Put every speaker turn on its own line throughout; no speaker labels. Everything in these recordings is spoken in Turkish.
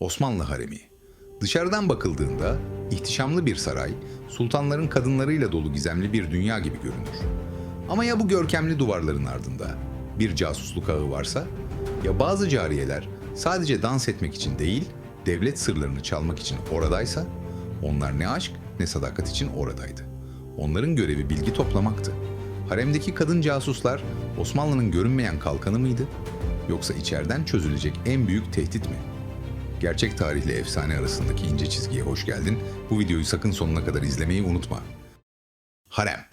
Osmanlı haremi. Dışarıdan bakıldığında ihtişamlı bir saray, sultanların kadınlarıyla dolu gizemli bir dünya gibi görünür. Ama ya bu görkemli duvarların ardında bir casusluk ağı varsa? Ya bazı cariyeler sadece dans etmek için değil, devlet sırlarını çalmak için oradaysa? Onlar ne aşk ne sadakat için oradaydı. Onların görevi bilgi toplamaktı. Haremdeki kadın casuslar Osmanlı'nın görünmeyen kalkanı mıydı? Yoksa içeriden çözülecek en büyük tehdit mi? Gerçek tarihle efsane arasındaki ince çizgiye hoş geldin. Bu videoyu sakın sonuna kadar izlemeyi unutma. Harem.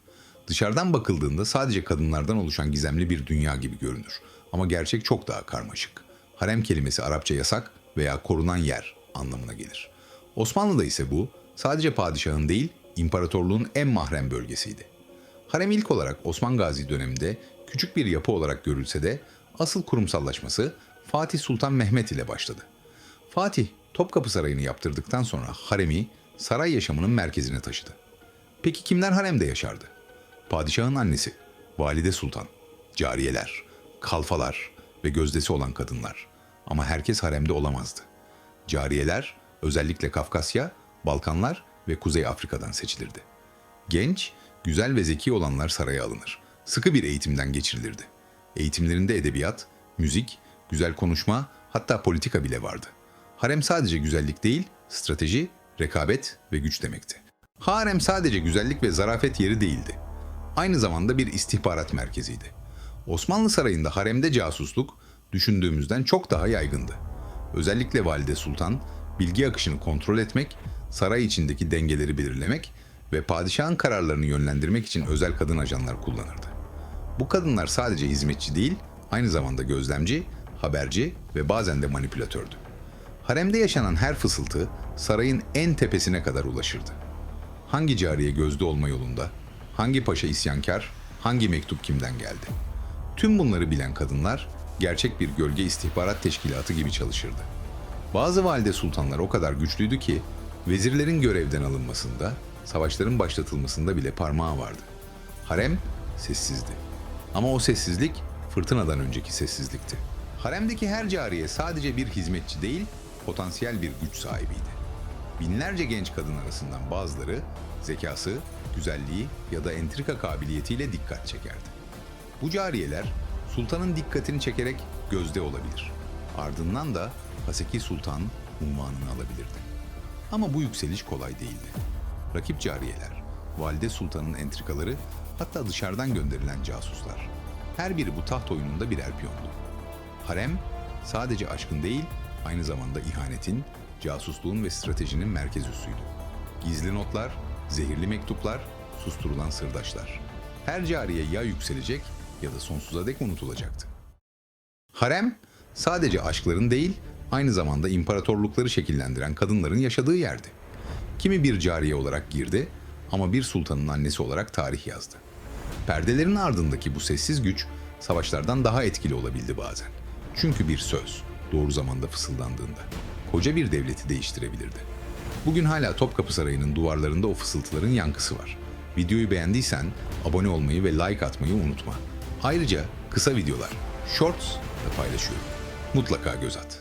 Dışarıdan bakıldığında sadece kadınlardan oluşan gizemli bir dünya gibi görünür. Ama gerçek çok daha karmaşık. Harem kelimesi Arapça yasak veya korunan yer anlamına gelir. Osmanlı'da ise bu sadece padişahın değil, imparatorluğun en mahrem bölgesiydi. Harem ilk olarak Osman Gazi döneminde küçük bir yapı olarak görülse de asıl kurumsallaşması Fatih Sultan Mehmet ile başladı. Fatih Topkapı Sarayı'nı yaptırdıktan sonra haremi saray yaşamının merkezine taşıdı. Peki kimler haremde yaşardı? Padişahın annesi, valide sultan, cariyeler, kalfalar ve gözdesi olan kadınlar. Ama herkes haremde olamazdı. Cariyeler özellikle Kafkasya, Balkanlar ve Kuzey Afrika'dan seçilirdi. Genç, güzel ve zeki olanlar saraya alınır. Sıkı bir eğitimden geçirilirdi. Eğitimlerinde edebiyat, müzik, güzel konuşma, hatta politika bile vardı. Harem sadece güzellik değil, strateji, rekabet ve güç demekti. Harem sadece güzellik ve zarafet yeri değildi. Aynı zamanda bir istihbarat merkeziydi. Osmanlı sarayında haremde casusluk düşündüğümüzden çok daha yaygındı. Özellikle Valide Sultan bilgi akışını kontrol etmek, saray içindeki dengeleri belirlemek ve padişahın kararlarını yönlendirmek için özel kadın ajanlar kullanırdı. Bu kadınlar sadece hizmetçi değil, aynı zamanda gözlemci, haberci ve bazen de manipülatördü. Haremde yaşanan her fısıltı sarayın en tepesine kadar ulaşırdı. Hangi cariye gözde olma yolunda, hangi paşa isyankar, hangi mektup kimden geldi? Tüm bunları bilen kadınlar gerçek bir gölge istihbarat teşkilatı gibi çalışırdı. Bazı valide sultanlar o kadar güçlüydü ki vezirlerin görevden alınmasında, savaşların başlatılmasında bile parmağı vardı. Harem sessizdi. Ama o sessizlik fırtınadan önceki sessizlikti. Haremdeki her cariye sadece bir hizmetçi değil, potansiyel bir güç sahibiydi. Binlerce genç kadın arasından bazıları zekası, güzelliği ya da entrika kabiliyetiyle dikkat çekerdi. Bu cariyeler sultanın dikkatini çekerek gözde olabilir. Ardından da Haseki Sultan unvanını alabilirdi. Ama bu yükseliş kolay değildi. Rakip cariyeler, valide sultanın entrikaları, hatta dışarıdan gönderilen casuslar. Her biri bu taht oyununda birer piyondu. Harem sadece aşkın değil, aynı zamanda ihanetin, casusluğun ve stratejinin merkez üssüydü. Gizli notlar, zehirli mektuplar, susturulan sırdaşlar. Her cariye ya yükselecek ya da sonsuza dek unutulacaktı. Harem sadece aşkların değil, aynı zamanda imparatorlukları şekillendiren kadınların yaşadığı yerdi. Kimi bir cariye olarak girdi ama bir sultanın annesi olarak tarih yazdı. Perdelerin ardındaki bu sessiz güç savaşlardan daha etkili olabildi bazen. Çünkü bir söz doğru zamanda fısıldandığında koca bir devleti değiştirebilirdi. Bugün hala Topkapı Sarayı'nın duvarlarında o fısıltıların yankısı var. Videoyu beğendiysen abone olmayı ve like atmayı unutma. Ayrıca kısa videolar, shorts da paylaşıyorum. Mutlaka göz at.